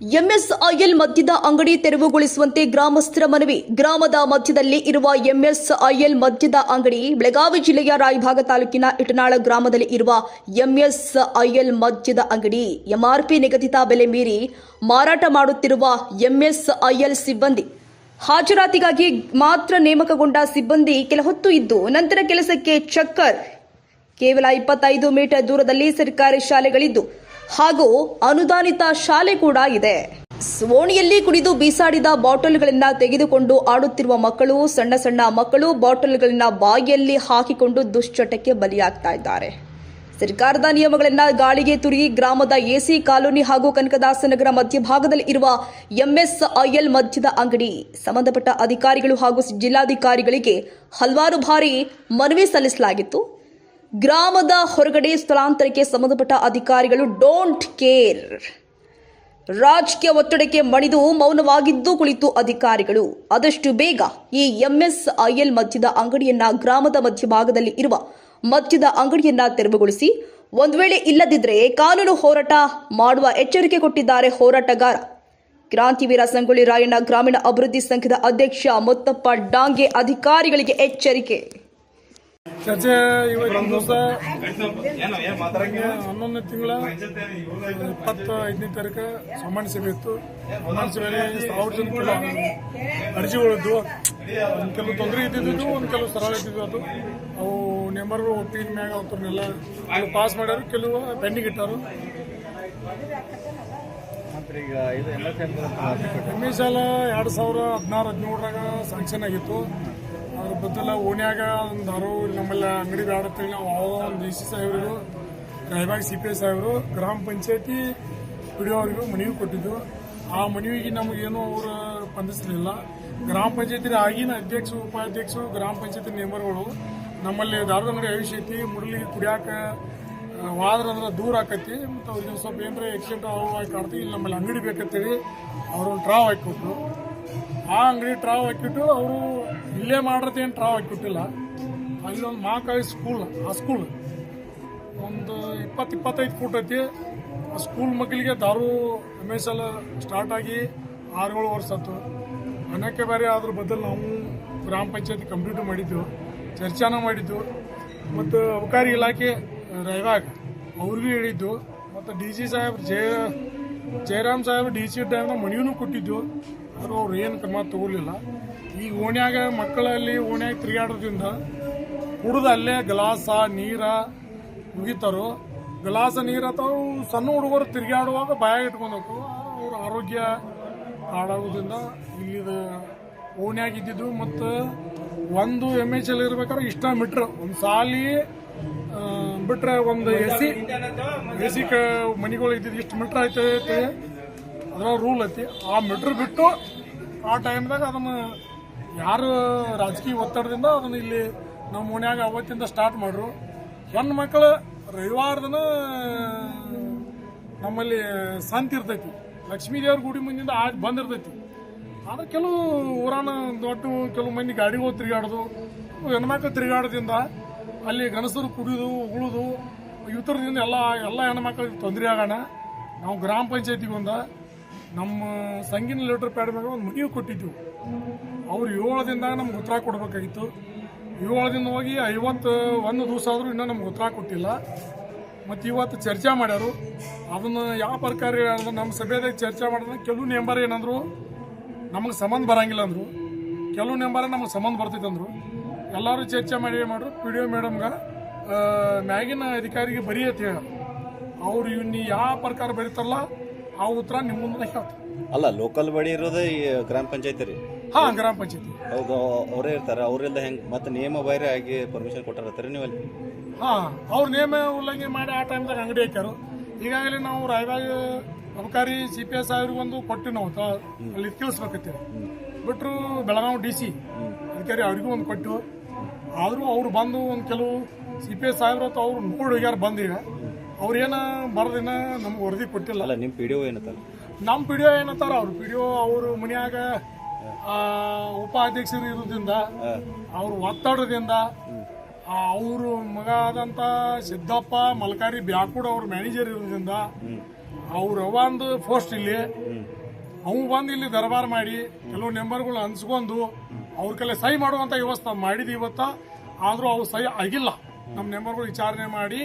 MSIL ಮದ್ಯದ ಅಂಗಡಿ ತೆರವುಗೊಳಿಸುವಂತೆ ಗ್ರಾಮಸ್ಥರ ಮನವಿ. ಗ್ರಾಮದ ಮಧ್ಯದಲ್ಲಿ ಇರುವ ಎಂಎಸ್ಐಎಲ್ ಮದ್ಯದ ಅಂಗಡಿ ಬೆಳಗಾವಿ ಜಿಲ್ಲೆಯ ರಾಯಭಾಗ ತಾಲೂಕಿನ ಇಟನಾಳ ಗ್ರಾಮದಲ್ಲಿ ಇರುವ ಎಂಎಸ್ಐಎಲ್ ಮದ್ಯದ ಅಂಗಡಿ. ಎಂಆರ್ಪಿ ನಿಗದಿತ ಬೆಲೆ ಮೀರಿ ಮಾರಾಟ ಮಾಡುತ್ತಿರುವ ಎಂಎಸ್ಐಎಲ್ ಸಿಬ್ಬಂದಿ. ಹಾಜರಾತಿಗಾಗಿ ಮಾತ್ರ ನೇಮಕಗೊಂಡ ಸಿಬ್ಬಂದಿ ಕೆಲ ಹೊತ್ತು ಇದ್ದು, ನಂತರ ಕೆಲಸಕ್ಕೆ ಚಕ್ಕರ್. ಕೇವಲ ಇಪ್ಪತ್ತೈದು ಮೀಟರ್ ದೂರದಲ್ಲಿ ಸರ್ಕಾರಿ ಶಾಲೆಗಳಿದ್ದು ಹಾಗೂ ಅನುದಾನಿತ ಶಾಲೆ ಕೂಡ ಇದೆ. ಸೋಣಿಯಲ್ಲಿ ಕುಡಿದು ಬೀಸಾಡಿದ ಬಾಟಲ್ಗಳನ್ನ ತೆಗೆದುಕೊಂಡು ಆಡುತ್ತಿರುವ ಮಕ್ಕಳು, ಸಣ್ಣ ಸಣ್ಣ ಮಕ್ಕಳು ಬಾಟಲ್ಗಳನ್ನ ಬಾಯಿಯಲ್ಲಿ ಹಾಕಿಕೊಂಡು ದುಶ್ಚಟಕ್ಕೆ ಬಲಿಯಾಗ್ತಾ ಇದ್ದಾರೆ. ಸರ್ಕಾರದ ನಿಯಮಗಳನ್ನ ಗಾಳಿಗೆ ತುರಿ ಗ್ರಾಮದ ಎಸಿ ಕಾಲೋನಿ ಹಾಗೂ ಕನಕದಾಸನಗರ ಮಧ್ಯಭಾಗದಲ್ಲಿ ಇರುವ ಎಂಎಸ್ಐಎಲ್ ಮಧ್ಯದ ಅಂಗಡಿ, ಸಂಬಂಧಪಟ್ಟ ಅಧಿಕಾರಿಗಳು ಹಾಗೂ ಜಿಲ್ಲಾಧಿಕಾರಿಗಳಿಗೆ ಹಲವಾರು ಬಾರಿ ಮನವಿ ಸಲ್ಲಿಸಲಾಗಿತ್ತು. ಗ್ರಾಮದ ಹೊರಗಡೆ ಸ್ಥಳಾಂತರಕ್ಕೆ ಸಂಬಂಧಪಟ್ಟ ಅಧಿಕಾರಿಗಳು ಡೋಂಟ್ ಕೇರ್ ರಾಜಕೀಯ ಒತ್ತಡಕ್ಕೆ ಮಣಿದು ಮೌನವಾಗಿದ್ದು ಕುಳಿತು ಅಧಿಕಾರಿಗಳು. ಆದಷ್ಟು ಬೇಗ ಈ ಎಂಎಸ್ಐಎಲ್ ಮದ್ಯದ ಅಂಗಡಿಯನ್ನ ಗ್ರಾಮದ ಮಧ್ಯಭಾಗದಲ್ಲಿ ಇರುವ ಮದ್ಯದ ಅಂಗಡಿಯನ್ನ ತೆರವುಗೊಳಿಸಿ ಒಂದು ವೇಳೆ ಇಲ್ಲದಿದ್ದರೆ ಕಾನೂನು ಹೋರಾಟ ಮಾಡುವ ಎಚ್ಚರಿಕೆ ಕೊಟ್ಟಿದ್ದಾರೆ ಹೋರಾಟಗಾರ. ಕ್ರಾಂತಿವೀರ ಸಂಗೊಳ್ಳಿ ರಾಯಣ್ಣ ಗ್ರಾಮೀಣ ಅಭಿವೃದ್ಧಿ ಸಂಘದ ಅಧ್ಯಕ್ಷ ಮುತ್ತಪ್ಪ ಡಾಂಗೆ ಅಧಿಕಾರಿಗಳಿಗೆ ಎಚ್ಚರಿಕೆ. ಚರ್ಚೆ ಇವತ್ತಿನ ದಿವಸ. ಹನ್ನೊಂದನೇ ತಿಂಗಳ ಇಪ್ಪತ್ತ ಐದನೇ ತಾರೀಕು ಸಾಮಾನ್ಯ ಸಭೆ ಇತ್ತು. ಸಾಮಾನ್ಯ ಸಭೆಯಲ್ಲಿ ಸಾವಿರ ಜನ ಕೂಡ ಅರ್ಜಿಗಳಿದ್ದು. ಒಂದು ಕೆಲವು ತೊಂದರೆ ಇದ್ದಿದ್ದು ಒಂದು ಕೆಲವು ಸರಳ ಇದ್ದಿದ್ದು ಅದು. ಅವು ನೆಂಬರ್ಗಳು ಒಪ್ಪಿನ ಮ್ಯಾಗ ಅವ್ರನ್ನೆಲ್ಲ ಪಾಸ್ ಮಾಡ್ಯಾರು ಕೆಲವು ಪೆಂಡಿಂಗ್ ಇಟ್ಟಾರು. ಈಗ ಇದು ಎಂ ಎಸ್ ಎಂ ಎಮ್ಮೆ ಸಾಲ ಎರಡು ಸಾವಿರ ಹದಿನಾರು ಹದಿನೇಳರಾಗ ಸ್ಯಾಂಕ್ಷನ್ ಆಗಿತ್ತು. ಅದ್ರ ಬದಲ ಓಣ್ಯಾಗ ಒಂದು ಅರು ನಮ್ಮಲ್ಲಿ ಅಂಗಡಿ ಬೇಡತ್ತೇಳಿ ನಾವು ಯಾವ ಒಂದು ಡಿ ಸಿ ಸಾಹೇಬರು ರಾಯಬಾಗ್ ಸಿ ಪಿ ಎಸ್ ಸಾಹೇಬರು, ಗ್ರಾಮ ಪಂಚಾಯತಿ ಅವರಿಗೂ ಮನವಿ ಕೊಟ್ಟಿದ್ದು. ಆ ಮನವಿಗೆ ನಮಗೇನು ಅವರು ಸ್ಪಂದಿಸಲಿಲ್ಲ ಗ್ರಾಮ ಪಂಚಾಯತಿ ಆಗಿನ ಅಧ್ಯಕ್ಷರು, ಉಪಾಧ್ಯಕ್ಷರು, ಗ್ರಾಮ ಪಂಚಾಯತಿ ಮೆಂಬರ್ಗಳು ನಮ್ಮಲ್ಲಿ ದಾರದ ಅಂಗಡಿ ಆಯುಷ್ಯ ಐತಿ, ಮುರಳಿ ಕುಡಿಯಾಕ ವಾದ್ರ ಅಂದ್ರೆ ದೂರ ಆಕತಿ. ಮತ್ತು ಅವ್ರಿಗೆ ಸ್ವಲ್ಪ ಏನಾರ ಎಕ್ಸಿಡೆಂಟ್ ಆಗಿ ಕಾಡ್ತಿ ಇಲ್ಲಿ ನಮ್ಮಲ್ಲಿ ಅಂಗಡಿ ಬೇಕಂತೇಳಿ ಅವರು ಟ್ರಾವ್ ಹಾಕಿಕೊಟ್ರು ಆ ಅಂಗಡಿ ಟ್ರಾವ್ ಹಾಕಿಟ್ಟು ಅವರು ಇಲ್ಲೇ ಏನು ಟ್ರಾವ್ ಹಾಕಿಬಿಟ್ಟಿಲ್ಲ ಅಲ್ಲೊಂದು ಮಾಕಾಯಿ ಸ್ಕೂಲ್ ಆ ಸ್ಕೂಲ್ ಒಂದು ಇಪ್ಪತ್ತು ಇಪ್ಪತ್ತೈದು ಫೂಟ್ ಐತಿ. ಆ ಸ್ಕೂಲ್ ಮಕ್ಕಳಿಗೆ ದಾರು ಎಲ್ ಸ್ಟಾರ್ಟ್ ಆಗಿ ಆರು ಏಳು ವರ್ಷ ಆಯ್ತು. ಅನೇಕ ಬಾರಿ ಅದ್ರ ಬದಲು ನಾವು ಗ್ರಾಮ ಪಂಚಾಯತಿ ಕಂಪ್ಲೀಟ್ ಮಾಡಿದ್ದು ಚರ್ಚಾನ ಮಾಡಿದ್ದು ಮತ್ತು ಅಬಕಾರಿ ಇಲಾಖೆ ರೈವಾಗ ಅವ್ರಿಗೂ ಹೇಳಿದ್ದು. ಮತ್ತು ಡಿ ಸಿ ಸಾಹೇಬ್, ಜಯ, ಜಯರಾಮ್ ಸಾಹೇಬ್ ಡಿ ಸಿ ಡ್ಯಾಮ್ನ ಮನೆಯೂ ಕೊಟ್ಟಿದ್ದು. ಆದರೂ ಅವ್ರು ಏನು ಕ್ರಮ ತಗೊಳ್ಳಿಲ್ಲ ಈಗ ಓಣ್ಯಾಗ ಮಕ್ಕಳಲ್ಲಿ ಓಣ್ಯಾಗ ತಿರುಗಾಡೋದ್ರಿಂದ ಕುಡ್ದು ಅಲ್ಲೇ ಗ್ಲಾಸ, ನೀರ ಮುಗಿತಾರೋ ಗ್ಲಾಸ, ನೀರು ಅಥವಾ ಸಣ್ಣ ಹುಡುಗರು ತಿರುಗಾಡುವಾಗ ಭಯ ಹೋಗ್ತಾವ ಅವ್ರ ಆರೋಗ್ಯ ಹಾಳಾಗೋದ್ರಿಂದ ಇಲ್ಲಿದ ಓಣ್ಯಾಗ ಇದ್ದಿದ್ದು ಮತ್ತು ಒಂದು ಎಂ ಎಚ್ ಎಲ್ ಇರ್ಬೇಕಾದ್ರೆ ಇಷ್ಟ ಮೀಟ್ರ್. ಒಂದು ಸಾಲಿ ಬಿಟ್ರೆ ಒಂದು ಎ ಸಿ ಎ ಸಿ ಕ ಮನೆಗಳು ಇದ್ದಿದ್ದು ಇಷ್ಟು ಮೀಟ್ರ್ ಐತೆ ಅದರ ರೂಲ್ ಐತಿ. ಆ ಮೀಟ್ರ್ ಬಿಟ್ಟು ಆ ಟೈಮ್ದಾಗ ಅದನ್ನು ಯಾರು ರಾಜಕೀಯ ಒತ್ತಡದಿಂದ ಅದನ್ನು ಇಲ್ಲಿ ನಮ್ಮ ಓಣ್ಯಾಗ ಅವತ್ತಿಂದ ಸ್ಟಾರ್ಟ್ ಮಾಡ್ರು. ಹೆಣ್ಣು ಮಕ್ಕಳು ರವಿವಾರದನ ನಮ್ಮಲ್ಲಿ ಸಂತ ಇರ್ತೈತಿ. ಲಕ್ಷ್ಮೀ ದೇವ್ರ ಗುಡಿ ಮುಂದಿಂದ ಆಗಿ ಬಂದಿರ್ತೈತಿ. ಆದ್ರೆ ಕೆಲವು ಊರಾನ ದೊಡ್ಡ ಕೆಲವು ಮಂದಿ ಗಾಡಿಗಳು ತಿರುಗಾಡೋದು ಹೆಣ್ಮಕ್ಳು ತಿರುಗಾಡೋದ್ರಿಂದ ಅಲ್ಲಿ ಗಣಸರು ಕುಡಿಯೋದು ಉಗುಳುದು ಇವತ್ತರದಿಂದ ಎಲ್ಲ ಎಲ್ಲ ಹೆಣ್ಮಕ್ಳಿಗೆ ತೊಂದರೆ ಆಗೋಣ. ನಾವು ಗ್ರಾಮ ಪಂಚಾಯತಿಗೆ ಬಂದ ನಮ್ಮ ಸಂಗಿನ ಲೆಟರ್ ಪ್ಯಾಡ್ ಮೇಲೆ ಒಂದು ಮನವಿ ಕೊಟ್ಟಿದ್ವಿ. ಅವ್ರು ಏಳದಿಂದ ನಮ್ಗೆ ಉತ್ತರ ಕೊಡಬೇಕಾಗಿತ್ತು. ಏಳದಿಂದ ಹೋಗಿ ಐವತ್ತು, ಒಂದು ದಿವಸ ಆದರೂ ಇನ್ನೂ ನಮ್ಗೆ ಉತ್ತರ ಕೊಟ್ಟಿಲ್ಲ. ಮತ್ತು ಇವತ್ತು ಚರ್ಚೆ ಮಾಡ್ಯಾರು. ಅದನ್ನು ಯಾವ ಪ್ರಕಾರ ಹೇಳಿದ್ರೆ ನಮ್ಮ ಸಭೆದಾಗ ಚರ್ಚೆ ಮಾಡಿದ್ರೆ ಕೆಲವು ನೆಂಬರ್ ಏನಂದ್ರು, ನಮಗೆ ಸಂಬಂಧ ಬರಂಗಿಲ್ಲ ಅಂದರು. ಕೆಲವು ನೆಂಬರ ನಮಗೆ ಸಂಬಂಧ ಬರ್ತೈತೆ ಅಂದರು. ಎಲ್ಲರೂ ಚರ್ಚೆ ಮಾಡಿ ಮಾಡ್ರು, ಪಿ ಡಿ ಒ ಮೇಡಮ್ಗೆ ಮ್ಯಾಗಿನ ಅಧಿಕಾರಿಗೆ ಬರೀ ಅಂತ ಹೇಳ ಅವರು ಇವ್ನ ಯಾವ ಪ್ರಕಾರ ಬರೀತಾರಲ್ಲ ಆ ಉತ್ತರ ನಿಮ್ಮ ಮುಂದೆ ಹೇಳ್ತಾರೆ ಅಲ್ಲ ಲೋಕಲ್ ಬಡಿ ಇರೋದೇ ಈ ಗ್ರಾಮ ಪಂಚಾಯತಿ ರೀ. ಹಾ ಗ್ರಾಮ ಪಂಚಾಯತಿ. ಹೌದು ಅವರೇ ಇರ್ತಾರೆ ಅವರಿಂದ ಹೆಂಗ್ ಮತ್ತೆ ನಿಯಮ ಬೇರೆ ಆಗಿ ಪರ್ಮಿಷನ್ ಕೊಟ್ಟಾರ ನೀವು ಅಲ್ಲಿ ಹಾ ಅವ್ರ ನಿಯಮ ಉಲ್ಲಂಘನೆ ಮಾಡಿ ಆ ಟೈಮ್ದಾಗ ಅಂಗಡಿ ಹಾಕ್ಯಾರು. ಈಗಾಗಲೇ ನಾವು ರಾಯಬಾಗ ಅಬಕಾರಿ ಸಿ ಪಿ ಎಸ್ ಅವ್ರಿಗೊಂದು ಕೊಟ್ಟು ನಾವು ತ- ಅಲ್ಲಿ ತಿಳಿಸ್ಬೇಕತ್ತೀವಿ ಬಿಟ್ಟರು ಬೆಳಗಾವ್ ಡಿ ಸಿ ಅಧಿಕಾರಿ ಅವ್ರಿಗೂ ಒಂದು ಕೊಟ್ಟು ಆದರೂ ಅವ್ರು ಬಂದು ಒಂದು ಕೆಲವು ಸಿ ಪಿ ಎಸ್ ಸಾಹೇಬ್ರ ಅವ್ರು ನೋಡಿ ಹೋಗ್ಯಾರ ಬಂದೀಗ ಅವ್ರೇನ ಬರದಿನ ನಮ್ಗೆ ವರದಿ ಕೊಟ್ಟಿಲ್ಲ. ಅಲ್ಲ ನಿಮ್ಮ ಪಿ ಡಿ ಒ ಏನತ್ತಲ್ಲ ನಮ್ಮ ಪಿ ಡಿ ಒ ಏನಂತಾರ? ಅವ್ರು ಪಿ ಡಿ ಒ ಅವರು ಮನ್ಯಾಗ ಉಪಾಧ್ಯಕ್ಷರು ಇರೋದ್ರಿಂದ ಅವ್ರ ಒತ್ತಡದಿಂದ ಅವರು ಮಗ ಆದಂತ ಸಿದ್ದಪ್ಪ ಮಲ್ಕಾರಿ ಬ್ಯಾಕೂಡ್ ಅವ್ರ ಮ್ಯಾನೇಜರ್ ಇರೋದ್ರಿಂದ ಅವ್ರ ಒಂದು ಪೋಸ್ಟ್ ಇಲ್ಲಿ ಅವು ಬಂದು ಇಲ್ಲಿ ದರ್ಬಾರ್ ಮಾಡಿ ಕೆಲವು ನೆಂಬರ್ಗಳು ಅನ್ಸ್ಕೊಂಡು ಅವ್ರ ಕಲೆ ಸಹಿ ಮಾಡುವಂತ ವ್ಯವಸ್ಥೆ ಮಾಡಿದ್ವಿ ಇವತ್ತ ಆದ್ರೂ ಅವು ಸಹಿ ಆಗಿಲ್ಲ. ನಮ್ಮ ಮೆಂಬರ್ಗಳು ವಿಚಾರಣೆ ಮಾಡಿ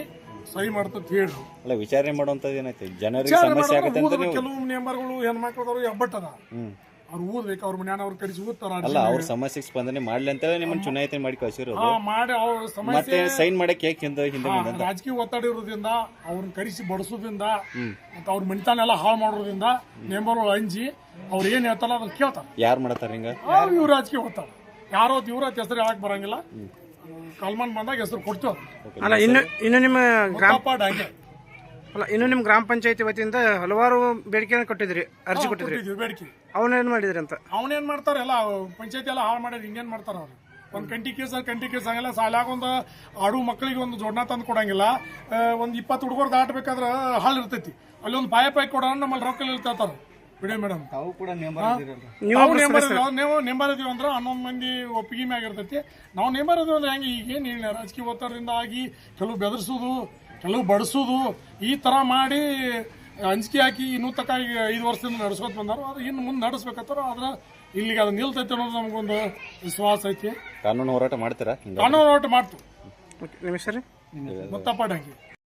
ಸಹಿ ಮಾಡ್ತಂತ ಹೇಳು ಅಲ್ಲ ವಿಚಾರಣೆ ಮಾಡುವಂತದ್ದು ಏನೈತೆ ಜನರಿಗೆ ಸಮಸ್ಯೆ ಆಗುತ್ತೆ ಅಂತ. ನೀವು ಕೆಲವು ನೆಂಬರ್ಗಳು ಹೆಣ್ಮಕ್ಳದವ್ರು ಹೆಬ್ಬಟ್ಟದ. ಹ್ಮ್. ಅವ್ರು ಊದ್ಬೇಕು ಅವ್ರ ಮನ್ಯಾನ ಅವ್ರ ಕರೆಸಿ ಊದ್ತಾರ ಅಲ್ಲ ಅವ್ರ ಸಮಸ್ಯೆಗೆ ಸ್ಪಂದನೆ ಮಾಡ್ಲಿ ಅಂತೇಳಿ ನಿಮ್ಮನ್ನ ಚುನಾಯಿತ ಮಾಡಿ ಕಳಿಸಿರೋದು. ಹಾ, ಮಾಡಿ ಅವ್ರ ಮತ್ತೆ ಸಮಸ್ಯೆ ಸೈನ್ ಮಾಡಕ್ಕೆ ಹೇಗೆ ಹಿಂದೆ ಹಿಂದೆ ಹಾ, ಮುಂದೆ ಅಂತ ರಾಜಕೀಯ ಒತ್ತಡ ಇರೋದ್ರಿಂದ ಅವ್ರನ್ನ ಕರೆಸಿ ಬಡಿಸೋದ್ರಿಂದ ಮತ್ತೆ ಅವ್ರ ಮನಿತಾನೆಲ್ಲ ಹಾಳು ಮಾಡೋದ್ರಿಂದ ನೆಂಬರ್ಗಳು ಅಂಜಿ ಅವ್ರು ಏನ್ ಹೇಳ್ತಾರ ಅದನ್ನ ಕೇಳ್ತಾರ. ಯಾರು ಮಾಡತ್ತಾರ ಹಿಂಗ? ಇವ್ರ ರಾಜಕೀಯ ಒತ್ತಡ. ಯಾರೋ ಇವ್ರ ಹೆಸರು ಹೇಳಕ್ ಬರಂಗಿಲ್ಲ. ಕಲ್ಮನ್ ಬಂದಾಗ ಹೆಸರು ಕೊಡ್ತು. ಅಲ್ಲ ಇನ್ನು ಇನ್ನು ನಿಮ್ಮ ಗ್ರಾಮ ಹಂಗೆ. ಅಲ್ಲ ಇನ್ನು ನಿಮ್ಮ ಗ್ರಾಮ ಪಂಚಾಯತಿ ವತಿಯಿಂದ ಹಲವಾರು ಬೇಡಿಕೆಯನ್ನು ಕೊಟ್ಟಿದ್ರಿ ಅರ್ಜಿ ಕೊಟ್ಟಿದ್ರಿ. ಕೊಟ್ಟಿದ್ವಿ ಬೇಡಿಕೆ. ಅವನೇನ್ ಮಾಡಿದ್ರಿ ಅಂತ? ಅವನೇನ್ ಮಾಡ್ತಾರೆ ಎಲ್ಲ ಪಂಚಾಯತಿ ಎಲ್ಲ ಹಾಳು ಮಾಡ್ಯಾರ ಇನ್ನೇನ್ ಮಾಡ್ತಾರೆ ಅವ್ರು? ಒಂದು ಕಂಟಿ ಕೇಸ್ ಕಂಟಿ ಕೇಸ್ ಆಗಲ್ಲ ಸಾಲಾಗ ಒಂದು ಆಡು ಮಕ್ಕಳಿಗೆ ಒಂದು ಜೋಡ್ನ ತಂದು ಕೊಡಂಗಿಲ್ಲ. ಒಂದು ಒಂದ್ ಇಪ್ಪತ್ತು ಹುಡುಗರು ದಾಟಬೇಕಾದ್ರೆ ಹಾಳು ಇರ್ತೈತಿ. ಅಲ್ಲಿ ಒಂದು ಪಾಯ ಪಾಯ್ ಕೊಡೋಣ ನಮ್ಮಲ್ಲಿ ರೊಕ್ಕ ಇರ್ತಾರ ಬಿಡಿ ಮೇಡಮ್. ತಾವು ಕೂಡ ನೀವು ನಾವು ನೆಂಬರ್ ಇದೀವಿ ನೀವು ನೆಂಬರ್ ಇದೀವಿ ಅಂದ್ರೆ ಹನ್ನೊಂದು ಮಂದಿ ಒಪ್ಪಿಗೆ ಮ್ಯಾಗ ಇರ್ತೈತಿ. ನಾವು ನೆಂಬರ್ ಇದೀವಿ ಅಂದ್ರೆ ಹೆಂಗೆ? ಈಗೇನು ಹೇಳಿ ರಾಜಕೀಯ ಒತ್ತಡದಿಂದ ಆಗಿ ಕೆಲವು ಬೆದರಿಸೋದು ಕೆಲವು ಬಡಿಸೋದು ಈ ತರ ಮಾಡಿ ಅಂಜಿಕೆ ಹಾಕಿ ಇನ್ನೂ ತಕ ಈಗ ಐದು ವರ್ಷದಿಂದ ನಡೆಸ್ಕೊತ ಬಂದಾರ. ಅದು ಇನ್ನು ಮುಂದೆ ನಡೆಸ್ಬೇಕತ್ತಾರ ಆದ್ರೆ ಇಲ್ಲಿಗೆ ಅದು ನಿಲ್ತೈತಿ ಅನ್ನೋದು ನಮಗೊಂದು ವಿಶ್ವಾಸ ಐತಿ. ಕಾನೂನು ಹೋರಾಟ ಮಾಡ್ತೀರಾ? ಕಾನೂನು ಹೋರಾಟ ಮಾಡ್ತು ಓಕೆ, ನಿಮ್ಮ ಹೆಸರು ಗೊತ್ತಪ್ಪಾಡಂಗೆ